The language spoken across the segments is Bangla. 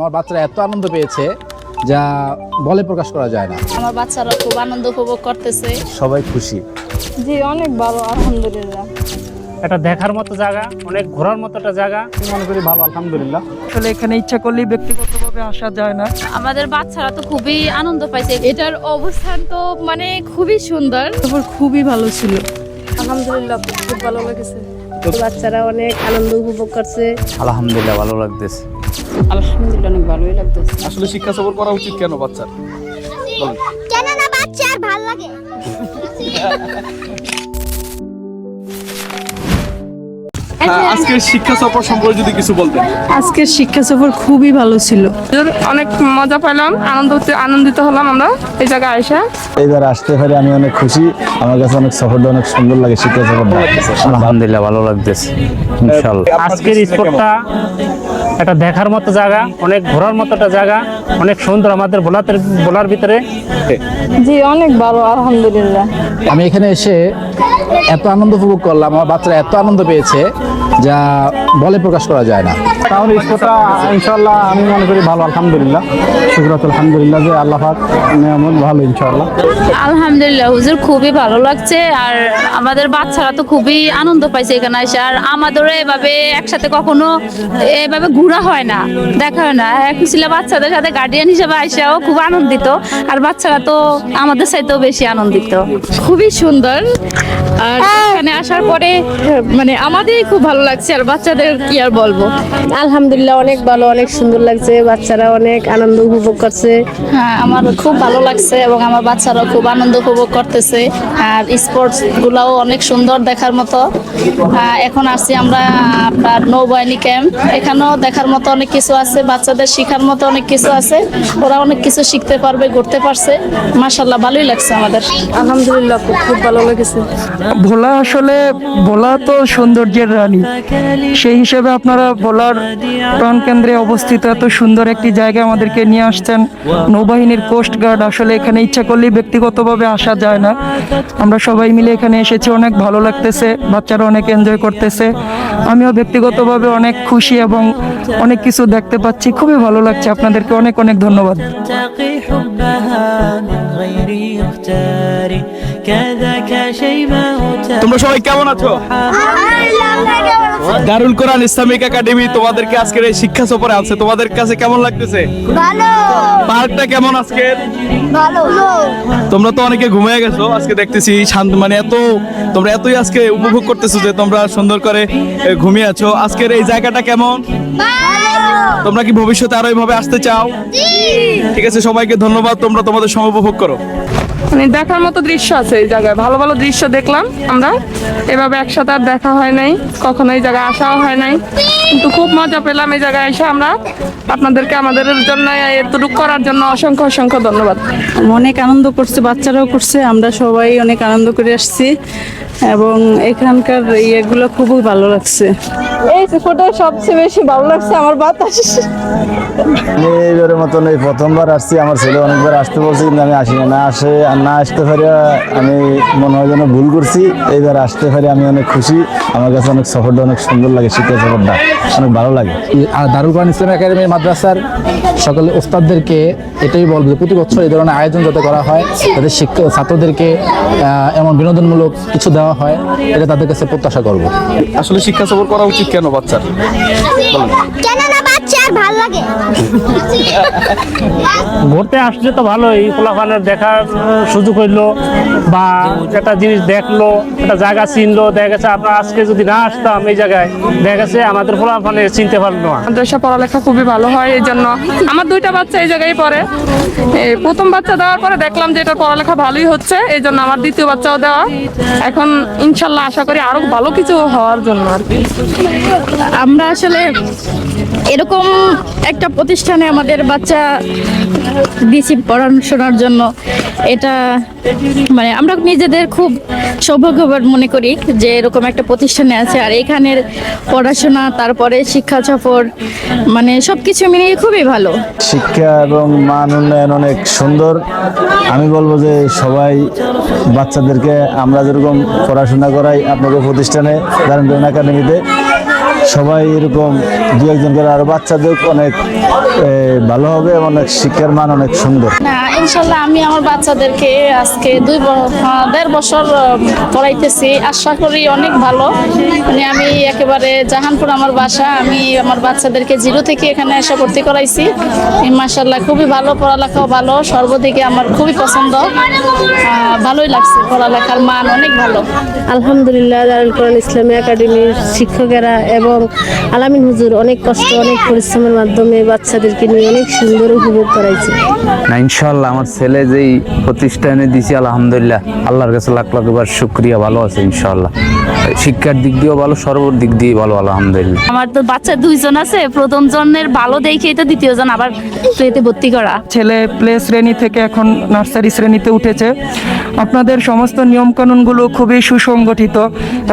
আমার বাচ্চারা এত আনন্দ পেয়েছে যা বলে প্রকাশ করা যায় না। আমার বাচ্চারা খুব আনন্দ উপভোগ করতেছে। সবাই খুশি। জি অনেক ভালো আলহামদুলিল্লাহ। এটা দেখার মতো জায়গা অনেক ঘোরার মতো একটা জায়গা। মনে করি ভালো আলহামদুলিল্লাহ। আসলে এখানে ইচ্ছা করলেই ব্যক্তিগতভাবে আসা যায় না। আমাদের বাচ্চারা তো খুবই আনন্দ পাইছে। এটার অবস্থান তো মানে খুবই সুন্দর। খুবই ভালো ছিল। আলহামদুলিল্লাহ খুব ভালো লেগেছে। বাচ্চারা অনেক আনন্দ উপভোগ করছে। আলহামদুলিল্লাহ ভালো লাগতেছে। আলহামদুলিল্লাহ অনেক ভালোই লাগতেছে। আসলে শিক্ষা সফর করা উচিত কেন বাচ্চার? কেন না বাচ্চার ভালো লাগে। আজকের শিক্ষা সফর সম্পর্কে যদি কিছু বলতেন। আজকের শিক্ষা সফর খুবই ভালো ছিল। অনেক মজা পেলাম আনন্দ আনন্দিত হলাম আমরা এই জায়গায় এসে এইবার আসতে পারি আমি অনেক খুশি। আমার কাছে অনেক সফরটা অনেক সুন্দর লাগে শিক্ষা সফরটা আলহামদুলিল্লাহ ভালো লাগতেছে ইনশাল্লাহ আজকের স্পটটা একটা দেখার মতো জায়গা অনেক ঘোরার মতো একটা জায়গা অনেক সুন্দর আমাদের বোলাতের বোলার ভিতরে। জি অনেক ভালো আলহামদুলিল্লাহ। আমি এখানে এসে এত আনন্দ উপভোগ করলাম আমার বাচ্চারা এত আনন্দ পেয়েছে। যা বলে প্রকাশ করা যায় না। তাহলে ইনশাল্লাহ আমি মনে করি ভালো আলহামদুলিল্লাহ। শুক্রাত আলহামদুলিল্লাহ যে আল্লাহ পাক নিয়ামত ভালো ইনশাল্লাহ আলহামদুলিল্লাহ হুজুর খুবই ভালো লাগছে। আর আমাদের বাচ্চারা তো খুবই আনন্দ পাইছে এখানে এসে। আর আমাদেরও এভাবে একসাথে কখনো এভাবে ঘোরা হয় না দেখা হয় না। এখন ছিল বাচ্চাদের সাথে গার্ডিয়ান হিসেবে আইসাও খুব আনন্দিত। আর বাচ্চারা তো আমাদের চাইতেও বেশি আনন্দিত। খুবই সুন্দর। আর এখানে আসার পরে মানে আমাদেরই খুব ভালো লাগছে আর বাচ্চাদের কি আর বলব? আলহামদুলিল্লাহ অনেক ভালো অনেক সুন্দর লাগছে। বাচ্চারা অনেক আনন্দ উপভোগ করছে। হ্যাঁ আমার খুব ভালো লাগছে এবং আমার বাচ্চারাও খুব আনন্দ উপভোগ করতেছে। আর স্পোর্টস গুলাও অনেক সুন্দর দেখার মতো। এখন আসছি আমরা আপনার নৌবাহিনী ক্যাম্প এখানেও দেখার মতো অনেক কিছু আছে বাচ্চাদের শেখার মতো অনেক কিছু আছে। ওরা অনেক কিছু শিখতে পারবে ঘুরতে পারছে। মাশাল্লাহ ভালোই লাগছে আমাদের। আলহামদুলিল্লাহ খুব খুব ভালো লেগেছে। ভোলা আসলে ভোলা তো সৌন্দর্যের রানী। সেই হিসেবে আপনারা ভোলার প্রাণকেন্দ্রে অবস্থিত। এত সুন্দর একটি জায়গায় আমাদেরকে নিয়ে আসছেন। নৌবাহিনীর কোস্ট গার্ড আসলে এখানে ইচ্ছা করলেই ব্যক্তিগতভাবে আসা যায় না। আমরা সবাই মিলে এখানে এসেছি, অনেক ভালো লাগতেছে, বাচ্চারা অনেক এনজয় করতেছে। আমিও ব্যক্তিগতভাবে অনেক খুশি এবং অনেক কিছু দেখতে পাচ্ছি। খুবই ভালো লাগছে। আপনাদেরকে অনেক অনেক ধন্যবাদ। তোমরা সবাই কেমন আছো? দারুল কোরআন ইসলামিক একাডেমি তোমাদেরকে আজকের এই শিক্ষা সফরে আছে। তোমাদের কাছে কেমন লাগতেছে? পার্কটা কেমন আজকে? তোমরা তো অনেকে ঘুমিয়ে গেছো আজকে দেখতেছি শান্ত মানে এত তোমরা এতই আজকে উপভোগ করতেছো যে তোমরা সুন্দর করে ঘুমিয়ে আছো। আজকের এই জায়গাটা কেমন? তোমরা কি ভবিষ্যতে আরও এইভাবে আসতে চাও? ঠিক আছে সবাইকে ধন্যবাদ তোমরা তোমাদের সময় উপভোগ করো। মানে দেখার মতো দৃশ্য আছে এই জায়গায়। ভালো ভালো দৃশ্য দেখলাম আমরা। এভাবে একসাথে আর দেখা হয় নাই। কখনো এই জায়গায় আসাও হয় নাই। কিন্তু খুব মজা পেলাম এই জায়গায় এসে আমরা। আপনাদেরকে আমাদের জন্য এতটুকু করার জন্য অসংখ্য অসংখ্য ধন্যবাদ। অনেক আনন্দ করছে, বাচ্চারাও করছে, আমরা সবাই অনেক আনন্দ করে আসছি। এবং এখানকার ইয়েগুলো খুবই ভালো লাগছে। এই ফটো সবচেয়ে বেশি ভালো লাগছে আমার বাতাস। আমি এইবারের মতন এই প্রথমবার আসছি আমার ছেলে অনেকবার আসতে বলছে কিন্তু আমি আসি না। আসে আর না আসতে পারি আমি মনে হয় যেন ভুল করছি। এইবার আসতে পারি আমি অনেক খুশি। আমার কাছে অনেক সফরটা অনেক সুন্দর লাগে শিক্ষা সফরটা অনেক ভালো লাগে। আর দারুল কোরআন ইসলাম একাডেমি মাদ্রাসার সকল ওস্তাদদেরকে এটাই বলব যে প্রতি বছর এই ধরনের আয়োজন যাতে করা হয় যাতে শিক্ষা ছাত্রদেরকে এমন বিনোদনমূলক কিছু দেওয়া হয় এটা তাদের কাছে প্রত্যাশা করব। আসলে শিক্ষা সফর করা উচিত কেন বাচ্চার? কেন বাচ্চার ভালো লাগে। ঘুরতে আসলে তো ভালোই খোলাফানের দেখার সুযোগ হইল বা একটা জিনিস দেখল একটা জায়গা চিনলো দেখা গেছে আমরা আজকে যদি না আসতাম এই জায়গায় দেখা গেছে আমাদের খোলাফানে চিনতে পারল না। মাদ্রাসা পড়ালেখা খুবই ভালো হয় এই জন্য। আমার দুইটা বাচ্চা এই জায়গায় পড়ে। প্রথম বাচ্চা দেওয়ার পরে দেখলাম যে এটার পড়ালেখা ভালোই হচ্ছে এই জন্য আমার দ্বিতীয় বাচ্চাও দেওয়া। এখন ইনশাল্লাহ আশা করি আরও ভালো কিছু হওয়ার জন্য আর কি। আমরা আসলে এরকম একটা প্রতিষ্ঠানে আমাদের বাচ্চা দিছি পড়াশোনার জন্য এটা মানে আমরা নিজেদের খুব সৌভাগ্যবান মনে করি যে এরকম একটা প্রতিষ্ঠানে আছে। আর এখানের পড়াশোনা, তারপরে শিক্ষা সফর মানে সব কিছু মিলিয়ে খুবই ভালো। শিক্ষা এবং মান উন্নয়ন অনেক সুন্দর। আমি বলব যে সবাই বাচ্চাদেরকে আমরা যেরকম পড়াশোনা করাই আপনাদের প্রতিষ্ঠানে দারুণ একাডেমিতে। সবাই এরকম দু একজন করে আরও বাচ্চাদের অনেক ভালো হবে অনেক শিক্ষার মান অনেক সুন্দর। না ইনশাল্লাহ আমি আমার বাচ্চাদেরকে আজকে দুই দেড় বছর পড়াইতেছি। আশা করি অনেক ভালো। মানে আমি একেবারে জাহানপুর আমার বাসা আমি আমার বাচ্চাদেরকে জিরো থেকে এখানে এসে ভর্তি করাইছি। মাসাল্লাহ খুবই ভালো পড়ালেখাও ভালো সর্বদিকে আমার খুবই পছন্দ। আহ, ভালোই লাগছে পড়ালেখার মান অনেক ভালো। আলহামদুলিল্লাহ দারুল কোরআন ইসলামী একাডেমির শিক্ষকেরা এবং আলামিন হুজুর অনেক কষ্ট অনেক পরিশ্রমের মাধ্যমে বাচ্চাদেরকে নিয়ে অনেক সুন্দর উপভোগ করাইছে। না ইনশাল্লাহ আমার ছেলে যেই প্রতিষ্ঠানে দিছি আলহামদুলিল্লাহ আল্লাহর কাছে লাখ লাখ বার শুক্রিয়া ভালো আছে ইনশাল্লাহ শিক্ষার দিক দিয়েও ভালো সর্ব দিক দিয়ে ভালো আলহামদুলিল্লাহ। আমার তো বাচ্চা দুইজন আছে প্রথম জনের ভালো দেখেই তো দ্বিতীয় জন আবার প্লেতে ভর্তি করা। ছেলে প্লে শ্রেণি থেকে এখন নার্সারি শ্রেণীতে উঠেছে। আপনাদের সমস্ত নিয়মকানুনগুলো খুবই সুসংগঠিত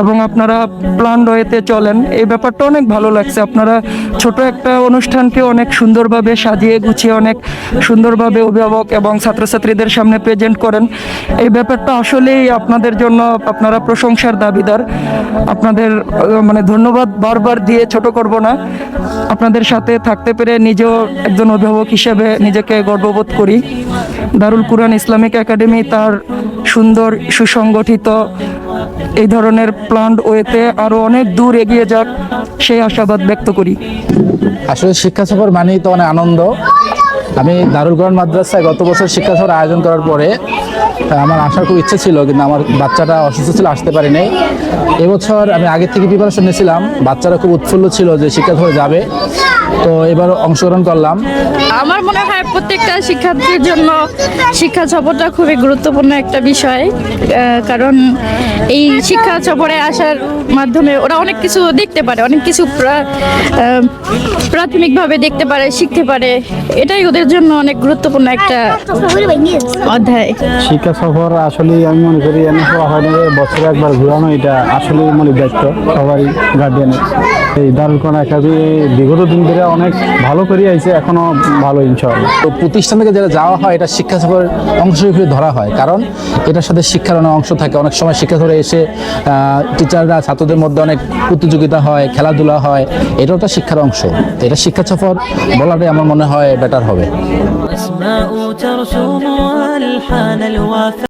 এবং আপনারা প্ল্যান রয়েতে চলেন। এই ব্যাপারটা অনেক ভালো লাগছে। আপনারা ছোট একটা অনুষ্ঠানকে অনেক সুন্দরভাবে সাজিয়ে গুছিয়ে, অনেক সুন্দরভাবে অভিভাবক এবং ছাত্রছাত্রীদের সামনে প্রেজেন্ট করেন। এই ব্যাপারটা আসলেই আপনাদের জন্য, আপনারা প্রশংসার দাবিদার। আপনাদের মানে ধন্যবাদ বারবার দিয়ে ছোট করব না। আপনাদের সাথে থাকতে পেরে নিজেও একজন অভিভাবক হিসেবে নিজেকে গর্ববোধ করি। দারুল কুরআন ইসলামিক একাডেমি তার সুন্দর, সুসংগঠিত এই ধরনের প্ল্যান্ট ওয়েতে আরও অনেক দূর এগিয়ে যাক, সেই আশাবাদ ব্যক্ত করি। আসলে শিক্ষা সফর মানেই তো অনেক আনন্দ। আমি দারুল কোরআন মাদ্রাসায় গত বছর শিক্ষা সফর আয়োজন করার পরে, আমার আসার খুব ইচ্ছে ছিল, কিন্তু আমার বাচ্চাটা অসুস্থ ছিল, আসতে পারিনি এবছর আমি আগে থেকে প্রিপারেশন নিয়েছিলাম। বাচ্চারা খুব উৎফুল্ল ছিল যে শিক্ষা সফরে যাবে। তো এবার অংশগ্রহণ করলাম। আমার মনে হয় প্রত্যেকটা শিক্ষার্থীর জন্য শিক্ষা সফরটা খুবই গুরুত্বপূর্ণ একটা বিষয় কারণ এই শিক্ষা সফরে আসার মাধ্যমে ওরা অনেক কিছু দেখতে পারে অনেক কিছু প্রা- প্রাথমিকভাবে দেখতে পারে শিখতে পারে। এটাই ওদের জন্য অনেক গুরুত্বপূর্ণ একটা অধ্যায়। শিক্ষা সফর আসলে আমি মনে করি এমন বছরে একবার ঘুরানো এটা আসলে মনে দায়িত্ব সবাই গার্ডিয়ানের এই দারুল কোরআন একাডেমি বিগত দিন ধরে অনেক ভালো করে আইছে এখনও ভালো ইনশাআল্লাহ। তো প্রতিষ্ঠান থেকে যেটা যাওয়া হয় এটা শিক্ষা সফরের অংশ হিসেবে ধরা হয়। কারণ এটার সাথে শিক্ষার অনেক অংশ থাকে। অনেক সময় শিক্ষা সফরে এসে টিচাররা ছাত্রদের মধ্যে অনেক প্রতিযোগিতা হয় খেলাধুলা হয়। এটাও একটা শিক্ষার অংশ। তো এটা শিক্ষা সফর বলাটাই আমার মনে হয় বেটার হবে।